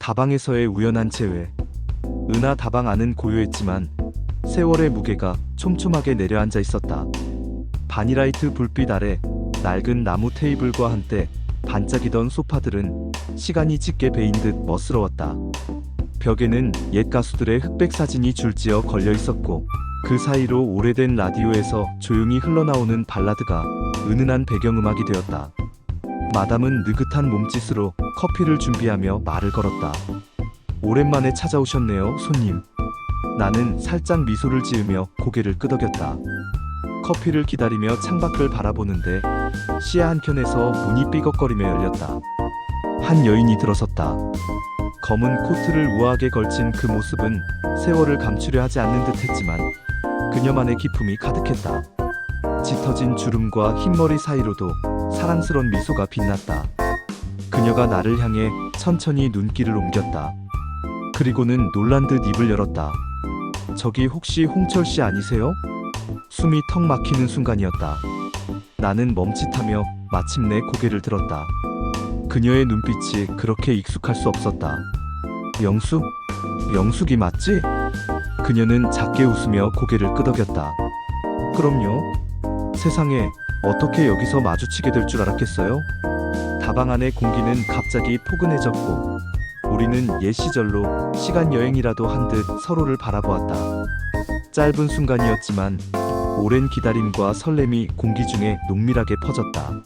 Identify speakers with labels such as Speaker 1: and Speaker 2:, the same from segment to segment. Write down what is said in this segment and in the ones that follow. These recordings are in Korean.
Speaker 1: 다방에서의 우연한 재회. 은하 다방 안은 고요했지만 세월의 무게가 촘촘하게 내려앉아 있었다. 바니라이트 불빛 아래 낡은 나무 테이블과 한때 반짝이던 소파들은 시간이 짙게 베인 듯 멋스러웠다. 벽에는 옛 가수들의 흑백 사진이 줄지어 걸려 있었고 그 사이로 오래된 라디오에서 조용히 흘러나오는 발라드가 은은한 배경음악이 되었다. 마담은 느긋한 몸짓으로 커피를 준비하며 말을 걸었다. 오랜만에 찾아오셨네요, 손님. 나는 살짝 미소를 지으며 고개를 끄덕였다. 커피를 기다리며 창밖을 바라보는데 시야 한켠에서 문이 삐걱거리며 열렸다. 한 여인이 들어섰다. 검은 코트를 우아하게 걸친 그 모습은 세월을 감추려 하지 않는 듯했지만 그녀만의 기품이 가득했다. 짙어진 주름과 흰머리 사이로도 사랑스런 미소가 빛났다. 그녀가 나를 향해 천천히 눈길을 옮겼다. 그리고는 놀란 듯 입을 열었다. 저기 혹시 홍철 씨 아니세요? 숨이 턱 막히는 순간이었다. 나는 멈칫하며 마침내 고개를 들었다. 그녀의 눈빛이 그렇게 익숙할 수 없었다. 영숙? 영숙이 맞지? 그녀는 작게 웃으며 고개를 끄덕였다. 그럼요. 세상에 어떻게 여기서 마주치게 될 줄 알았겠어요? 다방 안의 공기는 갑자기 포근해졌고 우리는 옛 시절로 시간 여행이라도 한 듯 서로를 바라보았다. 짧은 순간이었지만 오랜 기다림과 설렘이 공기 중에 농밀하게 퍼졌다.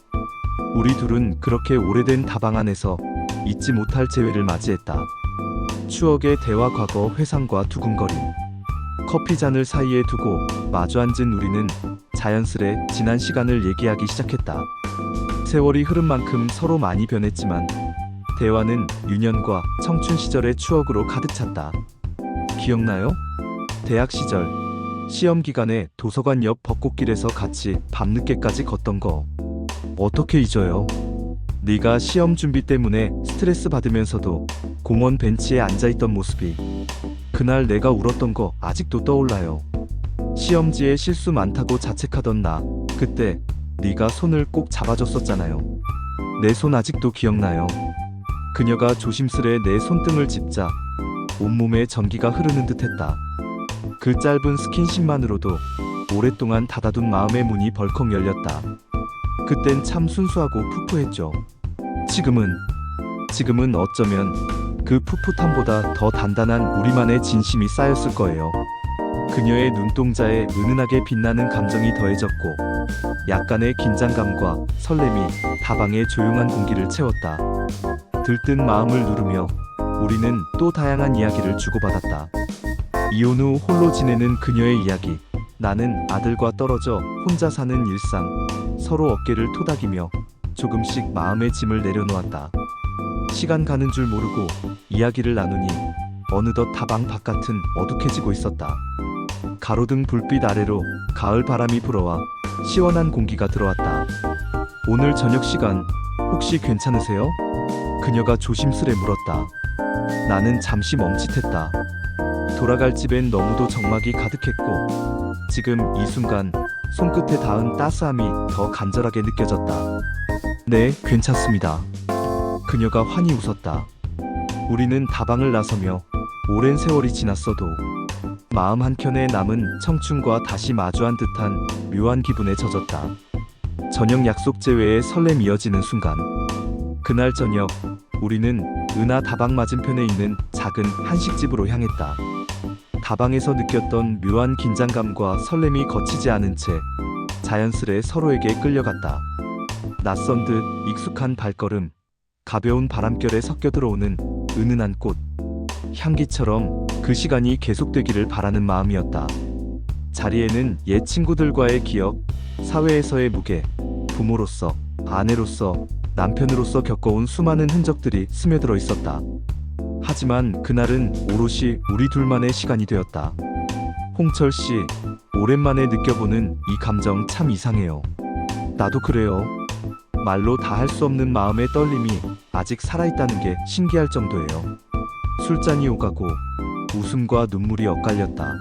Speaker 1: 우리 둘은 그렇게 오래된 다방 안에서 잊지 못할 재회를 맞이했다. 추억의 대화 과거 회상과 두근거림. 커피 잔을 사이에 두고 마주 앉은 우리는 자연스레 지난 시간을 얘기하기 시작했다. 세월이 흐른 만큼 서로 많이 변했지만 대화는 유년과 청춘 시절의 추억으로 가득 찼다. 기억나요? 대학 시절 시험 기간에 도서관 옆 벚꽃길에서 같이 밤늦게까지 걷던 거 어떻게 잊어요? 네가 시험 준비 때문에 스트레스 받으면서도 공원 벤치에 앉아 있던 모습이 그날 내가 울었던 거 아직도 떠올라요. 시험지에 실수 많다고 자책하던 나 그때 네가 손을 꼭 잡아줬었잖아요. 내 손 아직도 기억나요. 그녀가 조심스레 내 손등을 짚자 온몸에 전기가 흐르는 듯했다. 그 짧은 스킨십만으로도 오랫동안 닫아둔 마음의 문이 벌컥 열렸다. 그땐 참 순수하고 푸푸했죠. 지금은 지금은 어쩌면 그 풋풋함보다 더 단단한 우리만의 진심이 쌓였을 거예요. 그녀의 눈동자에 은은하게 빛나는 감정이 더해졌고 약간의 긴장감과 설렘이 다방의 조용한 공기를 채웠다. 들뜬 마음을 누르며 우리는 또 다양한 이야기를 주고받았다. 이혼 후 홀로 지내는 그녀의 이야기. 나는 아들과 떨어져 혼자 사는 일상. 서로 어깨를 토닥이며 조금씩 마음의 짐을 내려놓았다. 시간 가는 줄 모르고 이야기를 나누니 어느덧 다방 바깥은 어둑해지고 있었다. 가로등 불빛 아래로 가을 바람이 불어와 시원한 공기가 들어왔다. 오늘 저녁 시간 혹시 괜찮으세요? 그녀가 조심스레 물었다. 나는 잠시 멈칫했다. 돌아갈 집엔 너무도 적막이 가득했고 지금 이 순간 손끝에 닿은 따스함이 더 간절하게 느껴졌다. 네, 괜찮습니다. 그녀가 환히 웃었다. 우리는 다방을 나서며 오랜 세월이 지났어도 마음 한켠에 남은 청춘과 다시 마주한 듯한 묘한 기분에 젖었다. 저녁 약속 제외에 설렘 이어지는 순간. 그날 저녁 우리는 은하 다방 맞은편에 있는 작은 한식집으로 향했다. 다방에서 느꼈던 묘한 긴장감과 설렘이 거치지 않은 채 자연스레 서로에게 끌려갔다. 낯선 듯 익숙한 발걸음, 가벼운 바람결에 섞여 들어오는 은은한 꽃, 향기처럼 그 시간이 계속되기를 바라는 마음이었다. 자리에는 옛 친구들과의 기억, 사회에서의 무게, 부모로서, 아내로서, 남편으로서 겪어온 수많은 흔적들이 스며들어 있었다. 하지만 그날은 오롯이 우리 둘만의 시간이 되었다. 홍철 씨, 오랜만에 느껴보는 이 감정 참 이상해요. 나도 그래요. 말로 다 할 수 없는 마음의 떨림이 아직 살아있다는 게 신기할 정도예요. 술잔이 오가고 웃음과 눈물이 엇갈렸다.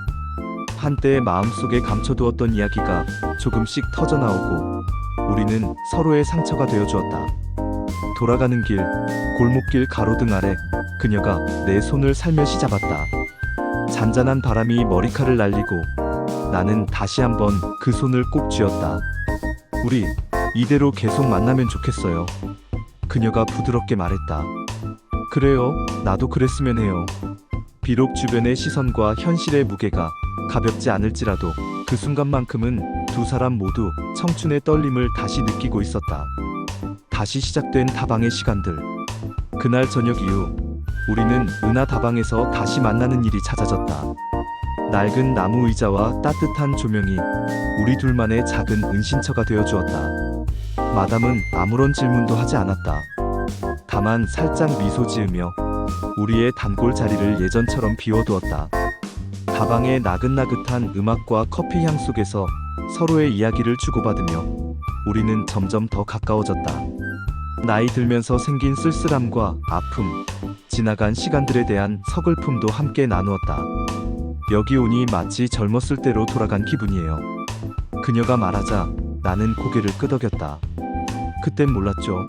Speaker 1: 한때 마음속에 감춰두었던 이야기가 조금씩 터져나오고 우리는 서로의 상처가 되어 주었다. 돌아가는 길, 골목길 가로등 아래 그녀가 내 손을 살며시 잡았다. 잔잔한 바람이 머리카락을 날리고 나는 다시 한번 그 손을 꼭 쥐었다. 우리 이대로 계속 만나면 좋겠어요. 그녀가 부드럽게 말했다. 그래요. 나도 그랬으면 해요. 비록 주변의 시선과 현실의 무게가 가볍지 않을지라도 그 순간만큼은 두 사람 모두 청춘의 떨림을 다시 느끼고 있었다. 다시 시작된 다방의 시간들. 그날 저녁 이후 우리는 은하 다방에서 다시 만나는 일이 잦아졌다. 낡은 나무 의자와 따뜻한 조명이 우리 둘만의 작은 은신처가 되어 주었다. 마담은 아무런 질문도 하지 않았다. 다만 살짝 미소 지으며 우리의 단골 자리를 예전처럼 비워두었다. 다방의 나긋나긋한 음악과 커피 향 속에서 서로의 이야기를 주고받으며 우리는 점점 더 가까워졌다. 나이 들면서 생긴 쓸쓸함과 아픔, 지나간 시간들에 대한 서글픔도 함께 나누었다. 여기 오니 마치 젊었을 때로 돌아간 기분이에요. 그녀가 말하자 나는 고개를 끄덕였다. 그땐 몰랐죠.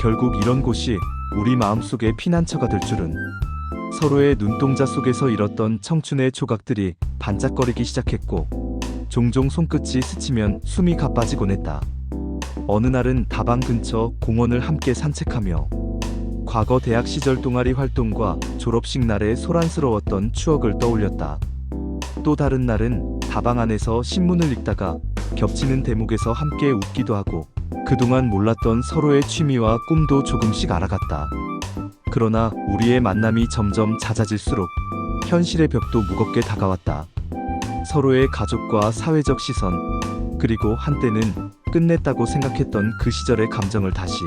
Speaker 1: 결국 이런 곳이 우리 마음속의 피난처가 될 줄은 서로의 눈동자 속에서 잃었던 청춘의 조각들이 반짝거리기 시작했고 종종 손끝이 스치면 숨이 가빠지곤 했다. 어느 날은 다방 근처 공원을 함께 산책하며 과거 대학 시절 동아리 활동과 졸업식 날의 소란스러웠던 추억을 떠올렸다. 또 다른 날은 다방 안에서 신문을 읽다가 겹치는 대목에서 함께 웃기도 하고 그동안 몰랐던 서로의 취미와 꿈도 조금씩 알아갔다. 그러나 우리의 만남이 점점 잦아질수록 현실의 벽도 무겁게 다가왔다. 서로의 가족과 사회적 시선, 그리고 한때는 끝냈다고 생각했던 그 시절의 감정을 다시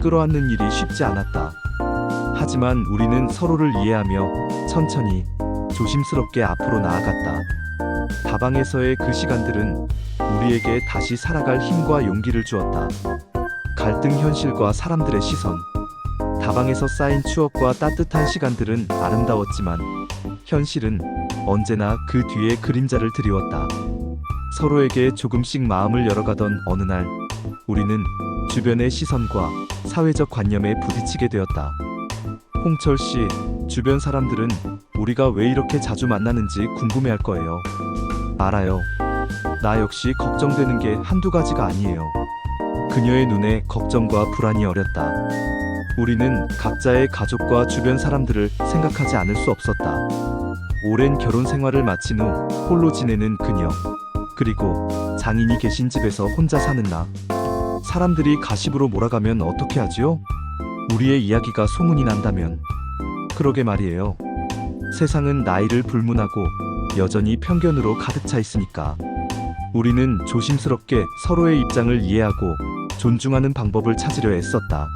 Speaker 1: 끌어안는 일이 쉽지 않았다. 하지만 우리는 서로를 이해하며 천천히 조심스럽게 앞으로 나아갔다. 다방에서의 그 시간들은 우리에게 다시 살아갈 힘과 용기를 주었다. 갈등 현실과 사람들의 시선, 다방에서 쌓인 추억과 따뜻한 시간들은 아름다웠지만 현실은 언제나 그 뒤에 그림자를 드리웠다. 서로에게 조금씩 마음을 열어가던 어느 날, 우리는 주변의 시선과 사회적 관념에 부딪히게 되었다. 홍철 씨, 주변 사람들은 우리가 왜 이렇게 자주 만나는지 궁금해할 거예요. 알아요. 나 역시 걱정되는 게 한두 가지가 아니에요. 그녀의 눈에 걱정과 불안이 어렸다. 우리는 각자의 가족과 주변 사람들을 생각하지 않을 수 없었다. 오랜 결혼 생활을 마친 후 홀로 지내는 그녀, 그리고 장인이 계신 집에서 혼자 사는 나. 사람들이 가십으로 몰아가면 어떻게 하지요? 우리의 이야기가 소문이 난다면. 그러게 말이에요. 세상은 나이를 불문하고 여전히 편견으로 가득 차 있으니까. 우리는 조심스럽게 서로의 입장을 이해하고 존중하는 방법을 찾으려 애썼다.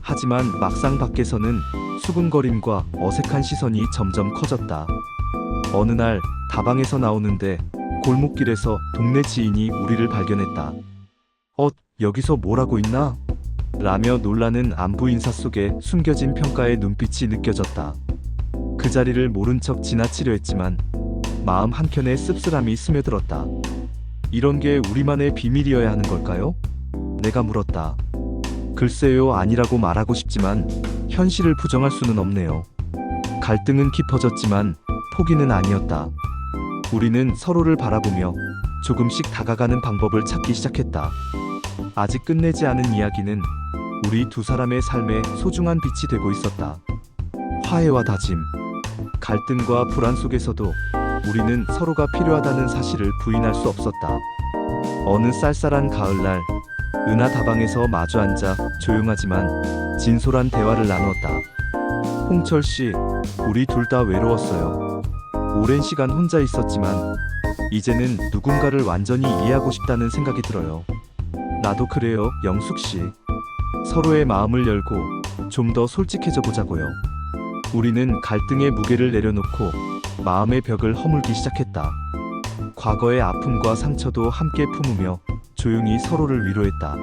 Speaker 1: 하지만 막상 밖에서는 수근거림과 어색한 시선이 점점 커졌다. 어느 날 다방에서 나오는데 골목길에서 동네 지인이 우리를 발견했다. 어, 여기서 뭘 하고 있나? 라며 놀라는 안부 인사 속에 숨겨진 평가의 눈빛이 느껴졌다. 그 자리를 모른 척 지나치려 했지만 마음 한켠에 씁쓸함이 스며들었다. 이런 게 우리만의 비밀이어야 하는 걸까요? 내가 물었다. 글쎄요, 아니라고 말하고 싶지만 현실을 부정할 수는 없네요. 갈등은 깊어졌지만 포기는 아니었다. 우리는 서로를 바라보며 조금씩 다가가는 방법을 찾기 시작했다. 아직 끝내지 않은 이야기는 우리 두 사람의 삶에 소중한 빛이 되고 있었다. 화해와 다짐, 갈등과 불안 속에서도 우리는 서로가 필요하다는 사실을 부인할 수 없었다. 어느 쌀쌀한 가을날, 은하 다방에서 마주 앉아 조용하지만 진솔한 대화를 나누었다. 홍철 씨, 우리 둘 다 외로웠어요. 오랜 시간 혼자 있었지만 이제는 누군가를 완전히 이해하고 싶다는 생각이 들어요. 나도 그래요, 영숙 씨. 서로의 마음을 열고 좀 더 솔직해져 보자고요. 우리는 갈등의 무게를 내려놓고 마음의 벽을 허물기 시작했다. 과거의 아픔과 상처도 함께 품으며 조용히 서로를 위로했다.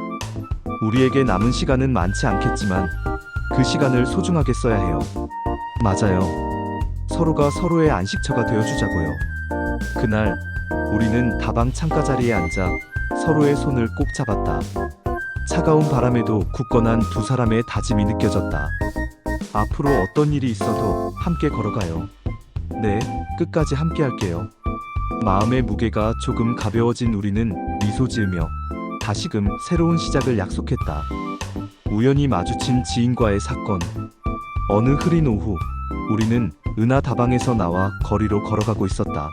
Speaker 1: 우리에게 남은 시간은 많지 않겠지만 그 시간을 소중하게 써야 해요. 맞아요. 서로가 서로의 안식처가 되어주자고요. 그날 우리는 다방 창가 자리에 앉아 서로의 손을 꼭 잡았다. 차가운 바람에도 굳건한 두 사람의 다짐이 느껴졌다. 앞으로 어떤 일이 있어도 함께 걸어가요. 네, 끝까지 함께 할게요. 마음의 무게가 조금 가벼워진 우리는 미소 지으며 다시금 새로운 시작을 약속했다. 우연히 마주친 지인과의 사건. 어느 흐린 오후, 우리는 은하 다방에서 나와 거리로 걸어가고 있었다.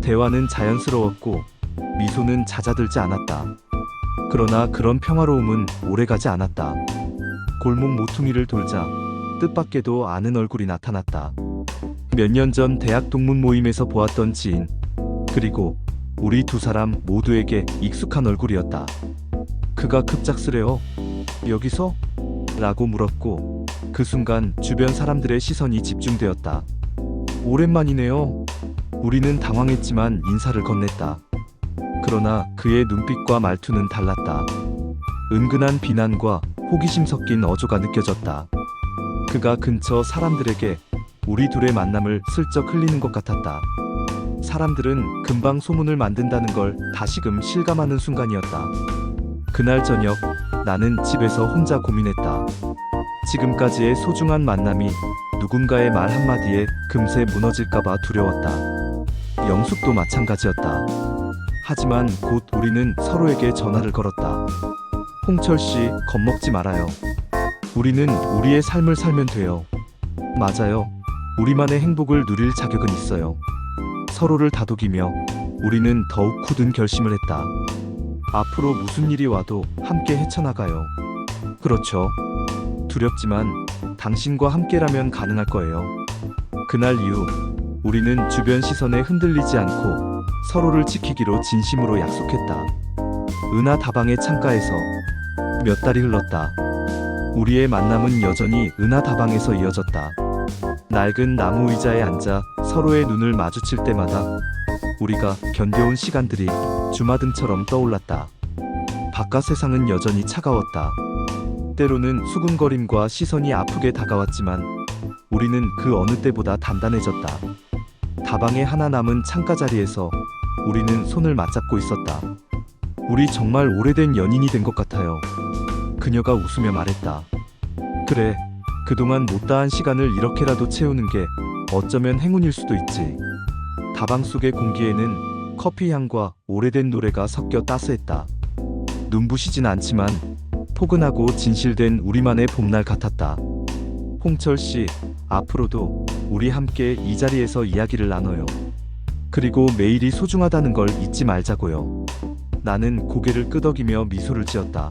Speaker 1: 대화는 자연스러웠고 미소는 잦아들지 않았다. 그러나 그런 평화로움은 오래가지 않았다. 골목 모퉁이를 돌자 뜻밖에도 아는 얼굴이 나타났다. 몇 년 전 대학 동문 모임에서 보았던 지인, 그리고 우리 두 사람 모두에게 익숙한 얼굴이었다. 그가 급작스레어 여기서? 라고 물었고 그 순간 주변 사람들의 시선이 집중되었다. 오랜만이네요. 우리는 당황했지만 인사를 건넸다. 그러나 그의 눈빛과 말투는 달랐다. 은근한 비난과 호기심 섞인 어조가 느껴졌다. 그가 근처 사람들에게 우리 둘의 만남을 슬쩍 흘리는 것 같았다. 사람들은 금방 소문을 만든다는 걸 다시금 실감하는 순간이었다. 그날 저녁 나는 집에서 혼자 고민했다. 지금까지의 소중한 만남이 누군가의 말 한마디에 금세 무너질까봐 두려웠다. 영숙도 마찬가지였다. 하지만 곧 우리는 서로에게 전화를 걸었다. 홍철 씨, 겁먹지 말아요. 우리는 우리의 삶을 살면 돼요. 맞아요. 우리만의 행복을 누릴 자격은 있어요. 서로를 다독이며 우리는 더욱 굳은 결심을 했다. 앞으로 무슨 일이 와도 함께 헤쳐나가요. 그렇죠. 두렵지만 당신과 함께라면 가능할 거예요. 그날 이후 우리는 주변 시선에 흔들리지 않고 서로를 지키기로 진심으로 약속했다. 은하 다방의 창가에서 몇 달이 흘렀다. 우리의 만남은 여전히 은하 다방에서 이어졌다. 낡은 나무 의자에 앉아 서로의 눈을 마주칠 때마다 우리가 견뎌온 시간들이 주마등처럼 떠올랐다. 바깥 세상은 여전히 차가웠다. 때로는 수군거림과 시선이 아프게 다가왔지만 우리는 그 어느 때보다 단단해졌다. 다방에 하나 남은 창가 자리에서 우리는 손을 맞잡고 있었다. 우리 정말 오래된 연인이 된 것 같아요. 그녀가 웃으며 말했다. 그래, 그동안 못다한 시간을 이렇게라도 채우는 게 어쩌면 행운일 수도 있지. 다방 속의 공기에는 커피 향과 오래된 노래가 섞여 따스했다. 눈부시진 않지만 포근하고 진실된 우리만의 봄날 같았다. 홍철 씨, 앞으로도 우리 함께 이 자리에서 이야기를 나눠요. 그리고 매일이 소중하다는 걸 잊지 말자고요. 나는 고개를 끄덕이며 미소를 지었다.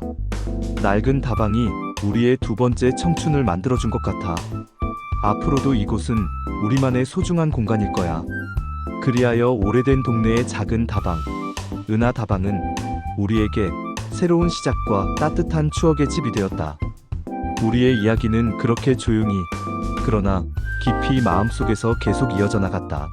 Speaker 1: 낡은 다방이 우리의 두 번째 청춘을 만들어준 것 같아. 앞으로도 이곳은 우리만의 소중한 공간일 거야. 그리하여 오래된 동네의 작은 다방, 은하 다방은 우리에게 새로운 시작과 따뜻한 추억의 집이 되었다. 우리의 이야기는 그렇게 조용히, 그러나 깊이 마음속에서 계속 이어져 나갔다.